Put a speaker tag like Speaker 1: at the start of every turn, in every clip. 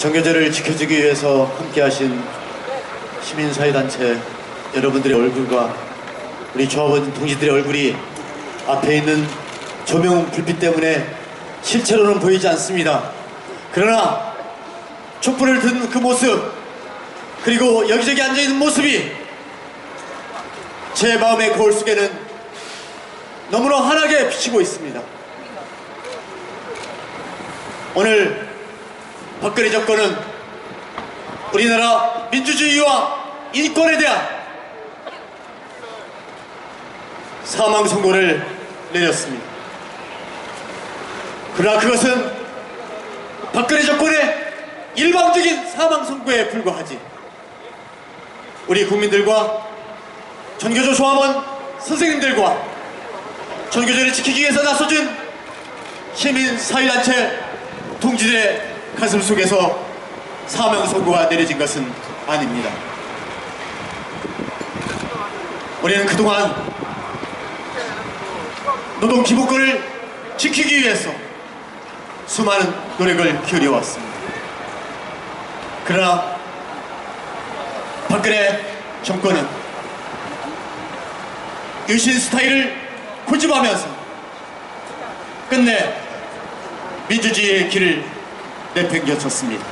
Speaker 1: 정교제를 지켜주기 위해서 함께하신 시민사회단체 여러분들의 얼굴과 우리 조합원 동지들의 얼굴이 앞에 있는 조명 불빛 때문에 실체로는 보이지 않습니다. 그러나 촛불을 든 그 모습 그리고 여기저기 앉아있는 모습이 제 마음의 거울 속에는 너무나 환하게 비치고 있습니다. 오늘 박근혜 정권은 우리나라 민주주의와 인권에 대한 사망 선고를 내렸습니다. 그러나 그것은 박근혜 정권의 일방적인 사망 선고에 불과하지. 우리 국민들과 전교조 조합원 선생님들과 전교조를 지키기 위해서 나서준 시민 사회단체 동지들의 가슴 속에서 사명 선고가 내려진 것은 아닙니다. 우리는 그동안 노동 기본권을 지키기 위해서 수많은 노력을 기울여 왔습니다. 그러나 박근혜 정권은 유신 스타일을 고집하면서 끝내 민주주의의 길을 내팽겨쳤습니다.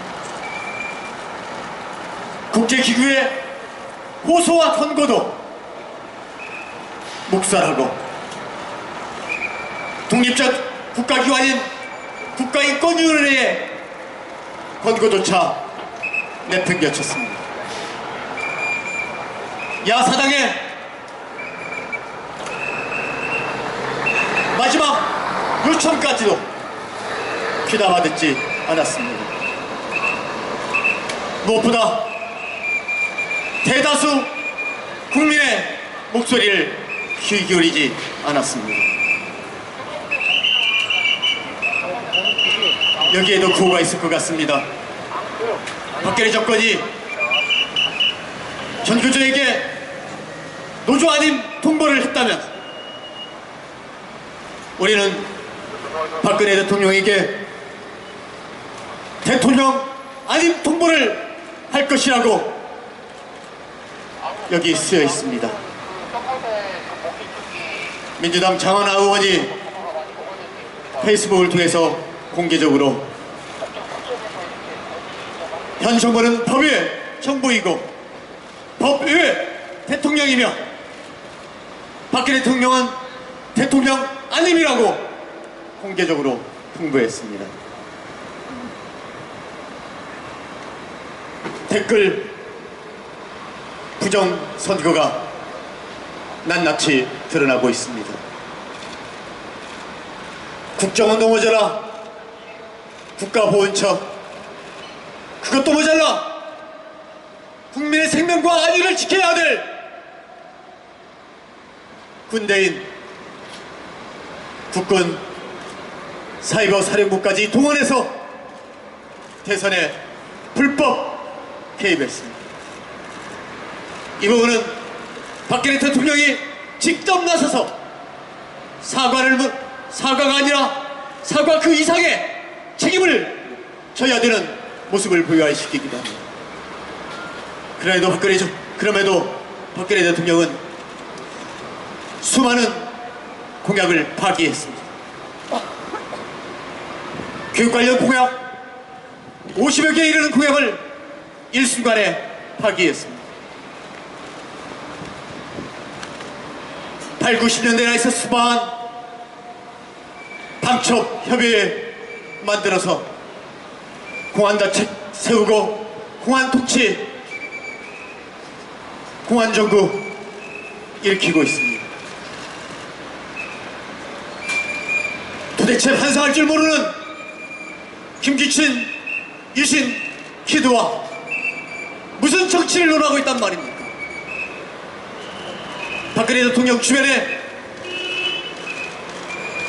Speaker 1: 국제기구의 호소와 권고도 묵살하고 독립적 국가기관인 국가인권위원회의 권고조차 내팽겨쳤습니다. 야사당의 마지막 요청까지도 귀담아 듣지 않았습니다. 무엇보다 대다수 국민의 목소리를 귀 기울이지 않았습니다. 여기에도 구호가 있을 것 같습니다. 박근혜 정권이 전교조에게 노조 아닌 통보를 했다면 우리는 박근혜 대통령에게 대통령 아닌 통보를 할 것이라고 여기 쓰여 있습니다. 민주당 장하나 의원이 페이스북을 통해서 공개적으로 현 정부는 법의 정부이고 법의 대통령이며 박근혜 대통령은 대통령 아님이라고 공개적으로 통보했습니다. 댓글 부정 선거가 낱낱이 드러나고 있습니다. 국정은 넘어져라. 국가보훈처. 그것도 모자라. 국민의 생명과 안위를 지켜야 될 군대인 국군 사이버 사령부까지 동원해서 대선에 불법 개입했습니다. 이 부분은 박근혜 대통령이 직접 나서서 사과를 무- 사과가 아니라 사과 그 이상의 책임을 져야 되는 모습을 부여시키기도 합니다. 그래도 박근혜 정- 그럼에도 박근혜 대통령은 수많은 공약을 파기했습니다. 교육 관련 공약 50여 개에 이르는 공약을 일순간에 파기했습니다. 8, 90년대나 있어 수많은 방첩 협의회 만들어서 공안자책 세우고 공안 통치 공안 정부 일으키고 있습니다. 도대체 반성할 줄 모르는 김기춘, 유신, 키드와 무슨 정치를 논하고 있단 말입니까? 박근혜 대통령 주변에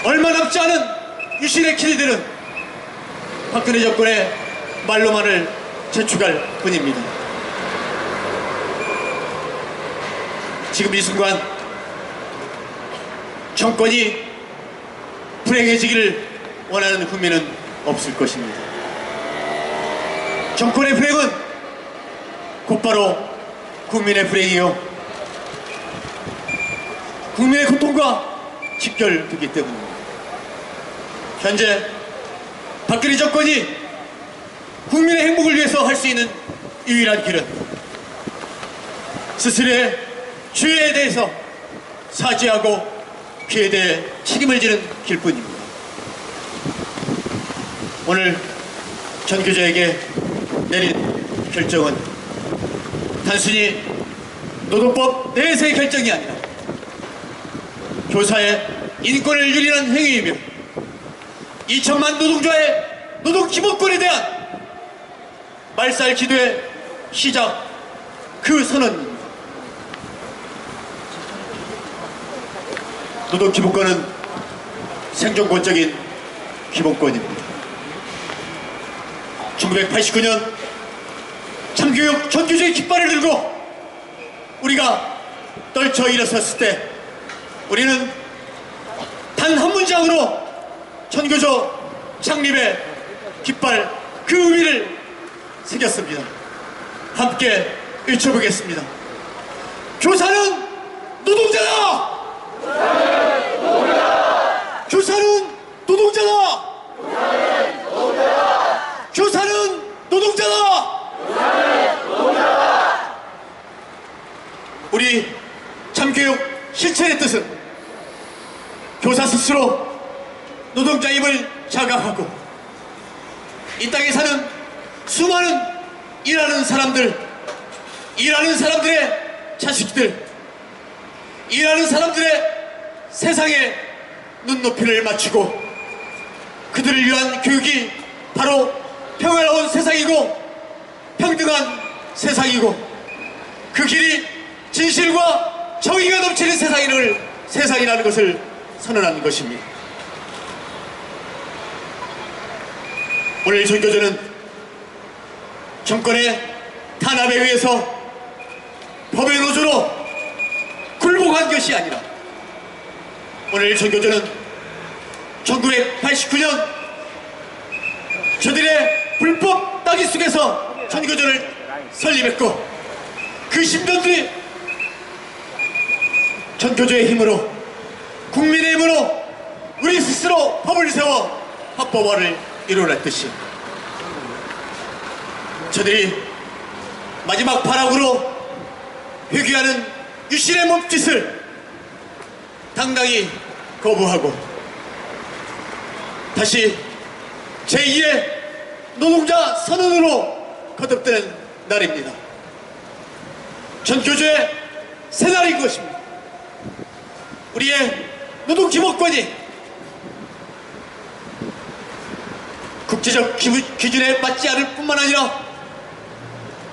Speaker 1: 얼마 남지 않은 유신의 키드들은 박근혜 정권의 말로만을 재촉할 뿐입니다. 지금 이 순간 정권이 불행해지기를 원하는 국민은 없을 것입니다. 정권의 불행은 곧바로 국민의 불행이요. 국민의 고통과 직결되기 때문입니다. 현재 박근혜 정권이 국민의 행복을 위해서 할 수 있는 유일한 길은 스스로의 죄에 대해서 사죄하고 그에 대해 책임을 지는 길뿐입니다. 오늘 전교조에게 내린 결정은 단순히 노동법 내세의 결정이 아니라 교사의 인권을 유린한 행위이며 2천만 노동자의 노동 기본권에 대한 말살 기도의 시작 그 선언입니다. 노동 기본권은 생존권적인 기본권입니다. 1989년 참교육 전교조의 깃발을 들고 우리가 떨쳐 일어섰을 때 우리는 단 한 문장으로 전교조 창립의 깃발 그 의미를 새겼습니다. 함께 외쳐보겠습니다. 교사는 노동자다! 교사는 노동자다! 교사는 노동자다! 우리 참교육 실천의 뜻은 교사 스스로 노동자임을 자각하고 이 땅에 사는 수많은 일하는 사람들, 일하는 사람들의 자식들, 일하는 사람들의 세상에 눈높이를 맞추고 그들을 위한 교육이 바로 평화로운 세상이고 평등한 세상이고 그 길이 진실과 정의가 넘치는 세상이를 세상이라는 것을 선언하는 것입니다. 오늘 전교조는 정권의 탄압에 의해서 법의 노조로 굴복한 것이 아니라 오늘 전교조는 1989년 저들의 불법 따기 속에서 전교조를 설립했고 그 10년 뒤 전교조의 힘으로 국민의 힘으로 우리 스스로 법을 세워 합법화를 이뤄냈듯이 저들이 마지막 발악으로 회귀하는 유신의 몸짓을 당당히 거부하고 다시 제2의 노동자 선언으로 거듭되는 날입니다. 전교조의 새날인 것입니다. 우리의 노동 기본권이 국제적 기준에 맞지 않을 뿐만 아니라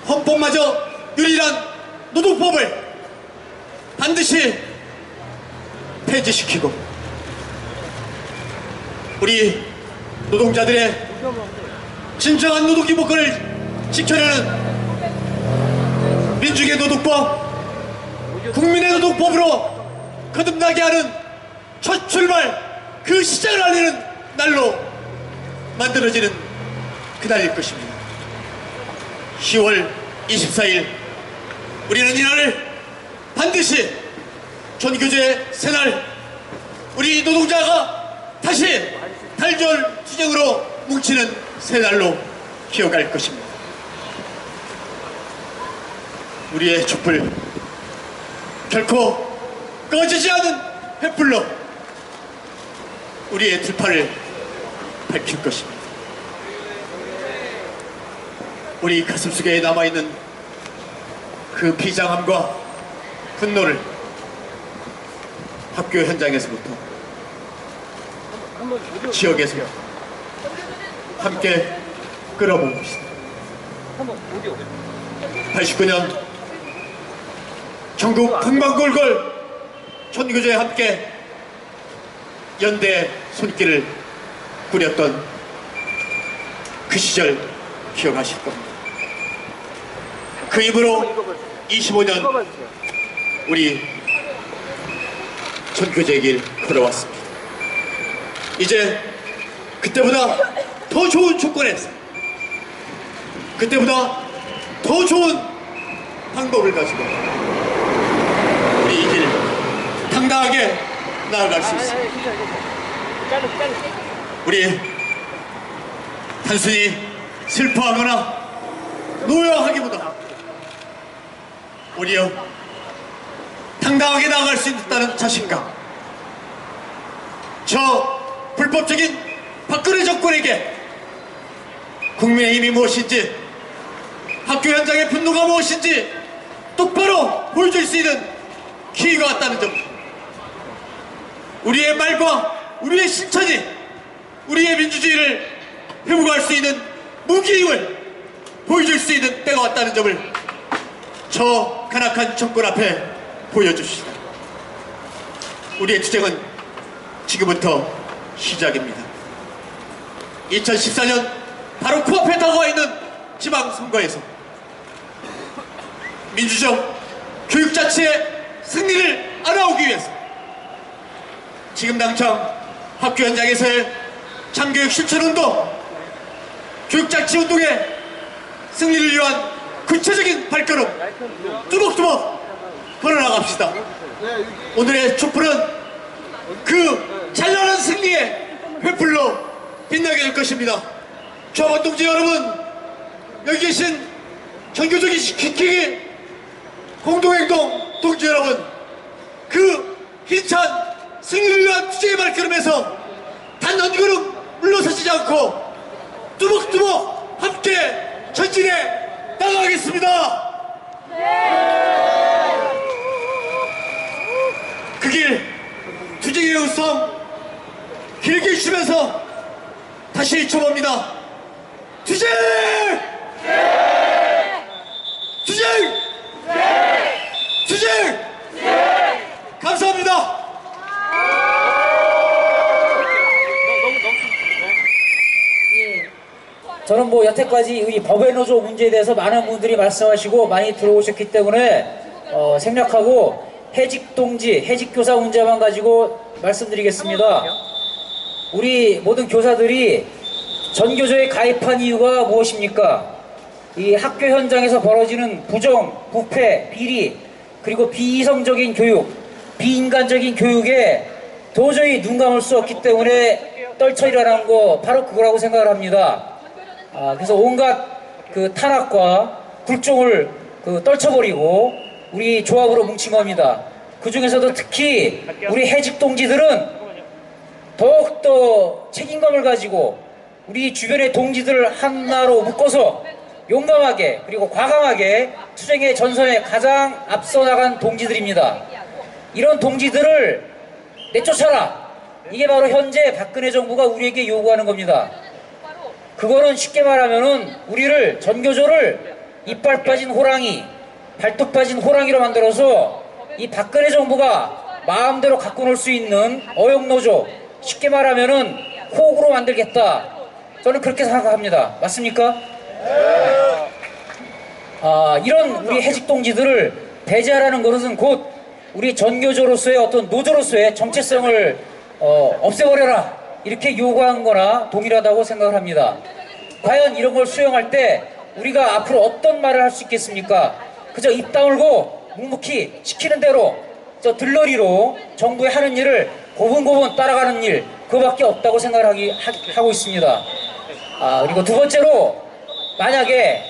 Speaker 1: 헌법마저 유일한 노동법을 반드시 폐지시키고 우리 노동자들의 진정한 노동 기본권을 지켜내는 민중의 노동법, 국민의 노동법으로 거듭나게 하는 첫 출발 그 시작을 알리는 날로 만들어지는 그날일 것입니다. 10월 24일 우리는 이날을 반드시 전교조의 새날 우리 노동자가 다시 달절 투쟁으로 뭉치는 새날로 기억할 것입니다. 우리의 촛불 결코 꺼지지 않은 횃불로 우리의 들판을 밝힐 것입니다. 우리 가슴속에 남아있는 그 비장함과 분노를 학교 현장에서부터 지역에서 함께 끌어봅시다. 89년 전국 풍광골골 전교조에 함께 연대 손길을 꾸렸던 그 시절 기억하실 겁니다. 그 힘으로 25년 우리 전교조의 길 걸어왔습니다. 이제 그때보다 더 좋은 조건에서 그때보다 더 좋은 방법을 가지고 우리 이길 당당하게 나아갈 수 있습니다. 우리 단순히 슬퍼하거나 노여하기보다 오히려 당당하게 나아갈 수 있다는 자신감 저 불법적인 박근혜 정권에게 국민의 힘이 무엇인지 학교 현장의 분노가 무엇인지 똑바로 보여줄 수 있는 기회가 왔다는 점 우리의 말과 우리의 실천이 우리의 민주주의를 회복할 수 있는 무기임을 보여줄 수 있는 때가 왔다는 점을 저 간악한 정권 앞에 보여주시다. 우리의 투쟁은 지금부터 시작입니다. 2014년 바로 코앞에 다가와 있는 지방선거에서 민주적 교육자치의 승리를 알아오기 위해서 지금 당장 학교 현장에서의 장교육 실천운동, 교육자치 운동의 승리를 위한 구체적인 발걸음 뚜벅뚜벅 걸어나갑시다. 오늘의 촛불은 그 찬란한 승리의 횃불로 빛나게 될 것입니다. 조합원 동지 여러분, 여기 계신 전교적인 키키기 공동행동 동지 여러분, 그 힘찬 승리를 위한 투쟁의 발걸음에서 단 한 걸음 물러서지 않고 뚜벅뚜벅 함께 전진해 나가겠습니다. 그길 투쟁의 우성 길게 주면서 다시 외쳐봅니다. 투쟁! 투쟁! 투쟁! 감사합니다.
Speaker 2: 저는 뭐 여태까지 이 법의 노조 문제에 대해서 많은 분들이 말씀하시고 많이 들어오셨기 때문에 어, 생략하고 해직 동지, 해직 교사 문제만 가지고 말씀드리겠습니다. 우리 모든 교사들이 전교조에 가입한 이유가 무엇입니까? 이 학교 현장에서 벌어지는 부정, 부패, 비리, 그리고 비이성적인 교육, 비인간적인 교육에 도저히 눈 감을 수 없기 때문에 떨쳐일어난 거 바로 그거라고 생각을 합니다. 아, 그래서 온갖 그 탄압과 불종을 그 떨쳐버리고 우리 조합으로 뭉친 겁니다. 그 중에서도 특히 우리 해직 동지들은 더욱더 책임감을 가지고 우리 주변의 동지들을 하나로 묶어서 용감하게 그리고 과감하게 투쟁의 전선에 가장 앞서 나간 동지들입니다. 이런 동지들을 내쫓아라. 이게 바로 현재 박근혜 정부가 우리에게 요구하는 겁니다. 그거는 쉽게 말하면은 우리를 전교조를 이빨 빠진 호랑이, 발톱 빠진 호랑이로 만들어서 이 박근혜 정부가 마음대로 갖고 놀 수 있는 어용노조, 쉽게 말하면은 호구로 만들겠다. 저는 그렇게 생각합니다. 맞습니까? 아, 이런 우리 해직 동지들을 배제하라는 것은 곧 우리 전교조로서의 어떤 노조로서의 정체성을 어, 없애버려라 이렇게 요구한 거나 동일하다고 생각을 합니다. 과연 이런 걸 수용할 때 우리가 앞으로 어떤 말을 할 수 있겠습니까? 그저 입 다물고 묵묵히 시키는 대로 저 들러리로 정부의 하는 일을 고분고분 따라가는 일 그거밖에 없다고 생각을 하기, 하, 고 있습니다. 아, 그리고 두 번째로 만약에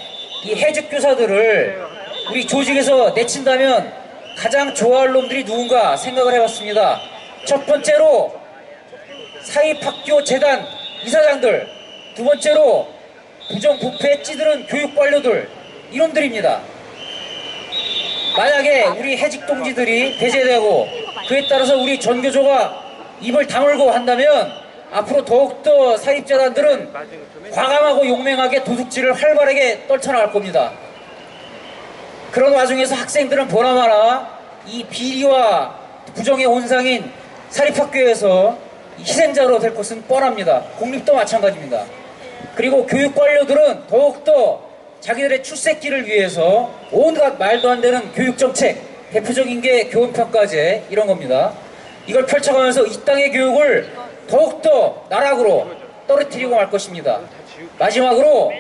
Speaker 2: 이 해직 교사들을 우리 조직에서 내친다면 가장 좋아할 놈들이 누군가 생각을 해봤습니다. 첫 번째로 사립학교 재단 이사장들, 두 번째로 부정부패에 찌드는 교육관료들, 이놈들입니다. 만약에 우리 해직 동지들이 배제되고 그에 따라서 우리 전교조가 입을 다물고 한다면 앞으로 더욱더 사립재단들은 과감하고 용맹하게 도둑질을 활발하게 떨쳐나갈 겁니다. 그런 와중에서 학생들은 보나마나 이 비리와 부정의 온상인 사립학교에서 희생자로 될 것은 뻔합니다. 공립도 마찬가지입니다. 그리고 교육 관료들은 더욱더 자기들의 출세기를 위해서 온갖 말도 안 되는 교육 정책, 대표적인 게 교원평가제 이런 겁니다. 이걸 펼쳐가면서 이 땅의 교육을 더욱더 나락으로 떨어뜨리고 말 것입니다. 마지막으로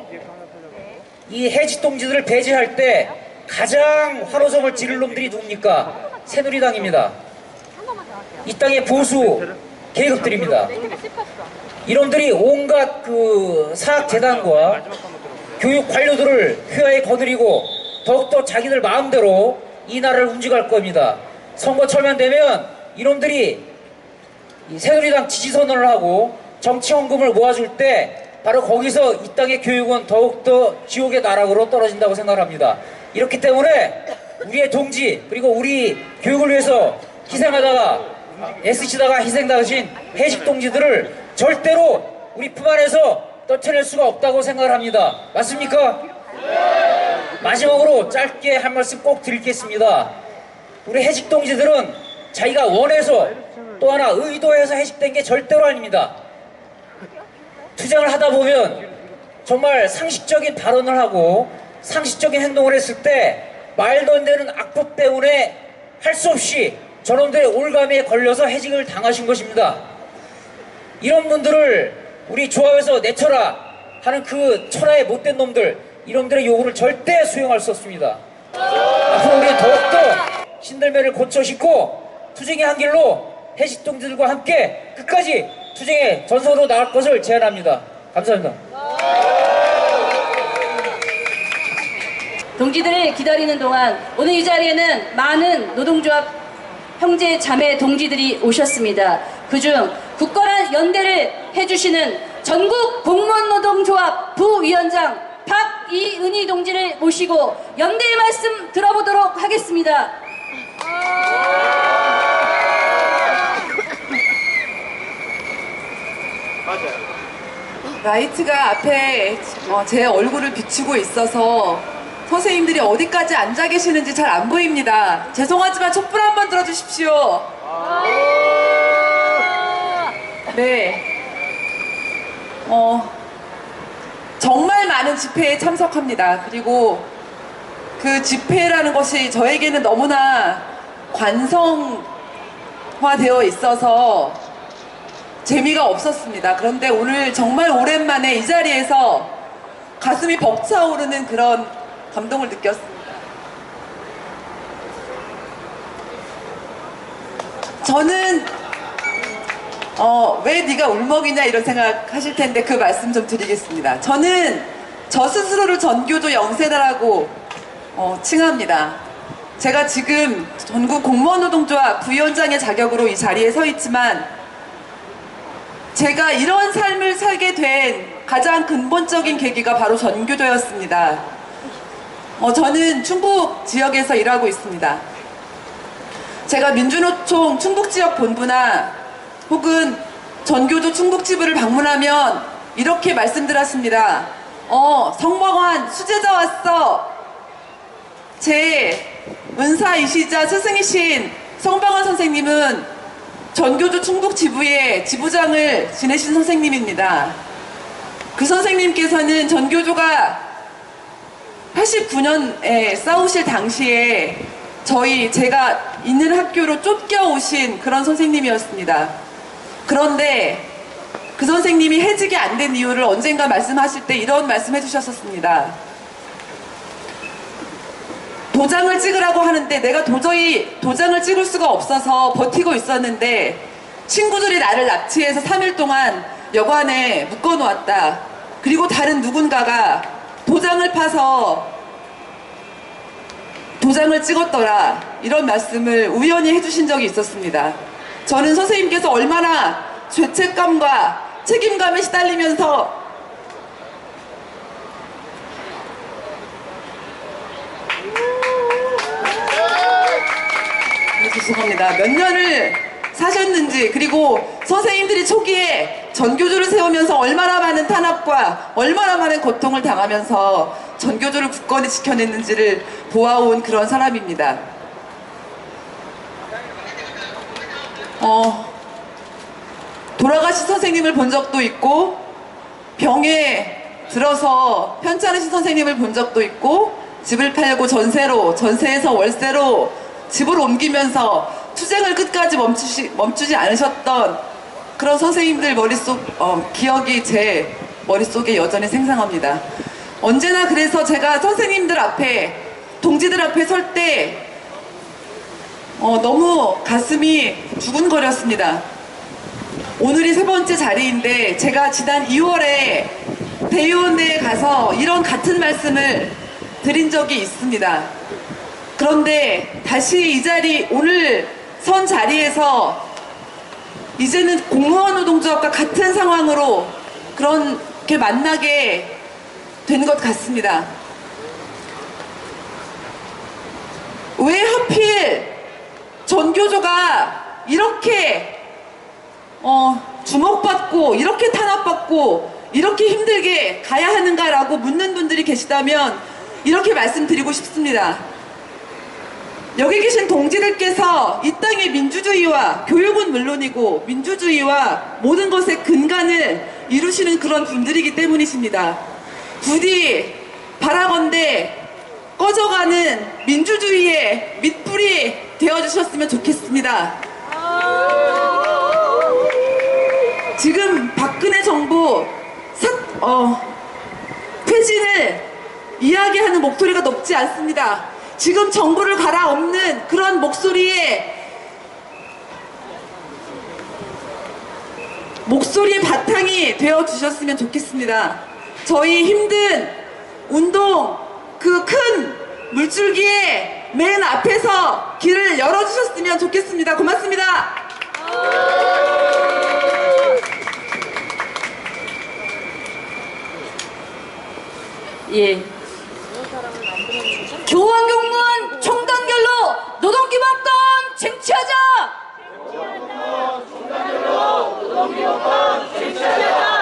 Speaker 2: 이 해직 동지들을 배제할 때 가장 환호성을 지를 놈들이 누굽니까? 새누리당입니다. 이 땅의 보수 계급들입니다. 이놈들이 온갖 그 사학재단과 교육 관료들을 휘하에 거느리고 더욱더 자기들 마음대로 이 나라를 움직일 겁니다. 선거철만 되면 이놈들이 이 새누리당 지지선언을 하고 정치헌금을 모아줄 때 바로 거기서 이 땅의 교육은 더욱더 지옥의 나락으로 떨어진다고 생각합니다. 이렇기 때문에 우리의 동지 그리고 우리 교육을 위해서 희생하다가 애쓰시다가 희생당하신 해직 동지들을 절대로 우리 품 안에서 떨쳐낼 수가 없다고 생각을 합니다. 맞습니까? 마지막으로 짧게 한 말씀 꼭 드리겠습니다. 우리 해직 동지들은 자기가 원해서 또 하나 의도해서 해직된 게 절대로 아닙니다. 투쟁을 하다 보면 정말 상식적인 발언을 하고 상식적인 행동을 했을 때 말도 안 되는 악법 때문에 할 수 없이 저놈들의 올감에 걸려서 해직을 당하신 것입니다. 이런 분들을 우리 조합에서 내쳐라 하는 그 천하의 못된 놈들 이놈들의 요구를 절대 수용할 수 없습니다. 앞으로 우리는 더욱더 신들매를 고쳐 신고 투쟁의 한 길로 해직 동지들과 함께 끝까지 투쟁의 전선으로 나갈 것을 제안합니다. 감사합니다.
Speaker 3: 동지들을 기다리는 동안 오늘 이 자리에는 많은 노동조합 형제 자매 동지들이 오셨습니다. 그중 굳건한 연대를 해주시는 전국 공무원 노동조합 부위원장 박이은희 동지를 모시고 연대의 말씀 들어보도록 하겠습니다.
Speaker 4: 라이트가 앞에 어, 제 얼굴을 비추고 있어서 선생님들이 어디까지 앉아 계시는지 잘 안 보입니다. 죄송하지만 촛불 한번 들어주십시오. 네. 어, 정말 많은 집회에 참석합니다. 그리고 그 집회라는 것이 저에게는 너무나 관성화되어 있어서 재미가 없었습니다. 그런데 오늘 정말 오랜만에 이 자리에서 가슴이 벅차오르는 그런 감동을 느꼈습니다. 저는 어, 왜 네가 울먹이냐 이런 생각 하실 텐데 그 말씀 좀 드리겠습니다. 저는 저 스스로를 전교조 영세다라고 어, 칭합니다. 제가 지금 전국 공무원 노동조합 부위원장의 자격으로 이 자리에 서 있지만 제가 이런 삶을 살게 된 가장 근본적인 계기가 바로 전교조였습니다. 어, 저는 충북 지역에서 일하고 있습니다. 제가 민주노총 충북 지역 본부나 혹은 전교조 충북 지부를 방문하면 이렇게 말씀드렸습니다. 어, 성모관 수제자 왔어. 제 은사이시자 스승이신 성방원 선생님은 전교조 충북 지부의 지부장을 지내신 선생님입니다. 그 선생님께서는 전교조가 89년에 싸우실 당시에 저희 제가 있는 학교로 쫓겨오신 그런 선생님이었습니다. 그런데 그 선생님이 해직이 안 된 이유를 언젠가 말씀하실 때 이런 말씀 해 주셨었습니다. 도장을 찍으라고 하는데 내가 도저히 도장을 찍을 수가 없어서 버티고 있었는데 친구들이 나를 납치해서 3일 동안 여관에 묶어 놓았다. 그리고 다른 누군가가 도장을 파서 도장을 찍었더라. 이런 말씀을 우연히 해주신 적이 있었습니다. 저는 선생님께서 얼마나 죄책감과 책임감에 시달리면서 네, 죄송합니다. 몇 년을 사셨는지 그리고 선생님들이 초기에 전교조를 세우면서 얼마나 많은 탄압과 얼마나 많은 고통을 당하면서 전교조를 굳건히 지켜냈는지를 보아온 그런 사람입니다. 어, 돌아가신 선생님을 본 적도 있고 병에 들어서 편찮으신 선생님을 본 적도 있고 집을 팔고 전세로 전세에서 월세로 집을 옮기면서 투쟁을 끝까지 멈추시, 멈추지 않으셨던 그런 선생님들 머릿속 어, 기억이 제 머릿속에 여전히 생생합니다. 언제나 그래서 제가 선생님들 앞에, 동지들 앞에 설 때, 어, 너무 가슴이 두근거렸습니다. 오늘이 세 번째 자리인데, 제가 지난 2월에 대의원대에 가서 이런 같은 말씀을 드린 적이 있습니다. 그런데 다시 이 자리, 오늘 선 자리에서 이제는 공무원 노동조합과 같은 상황으로 그렇게 만나게 된 것 같습니다. 왜 하필 전교조가 이렇게 어, 주목받고 이렇게 탄압받고 이렇게 힘들게 가야 하는가라고 묻는 분들이 계시다면 이렇게 말씀드리고 싶습니다. 여기 계신 동지들께서 이 땅의 민주주의와 교육은 물론이고 민주주의와 모든 것의 근간을 이루시는 그런 분들이기 때문이십니다. 부디 바라건대 꺼져가는 민주주의의 밑불이 되어주셨으면 좋겠습니다. 지금 박근혜 정부 사, 어, 퇴진을 이야기하는 목소리가 높지 않습니다. 지금 정부를 갈아엎는 그런 목소리에 목소리의 바탕이 되어 주셨으면 좋겠습니다. 저희 힘든 운동 그 큰 물줄기의 맨 앞에서 길을 열어주셨으면 좋겠습니다. 고맙습니다.
Speaker 3: 예. 공무원 총단결로 노동기본권 쟁취하자! 교원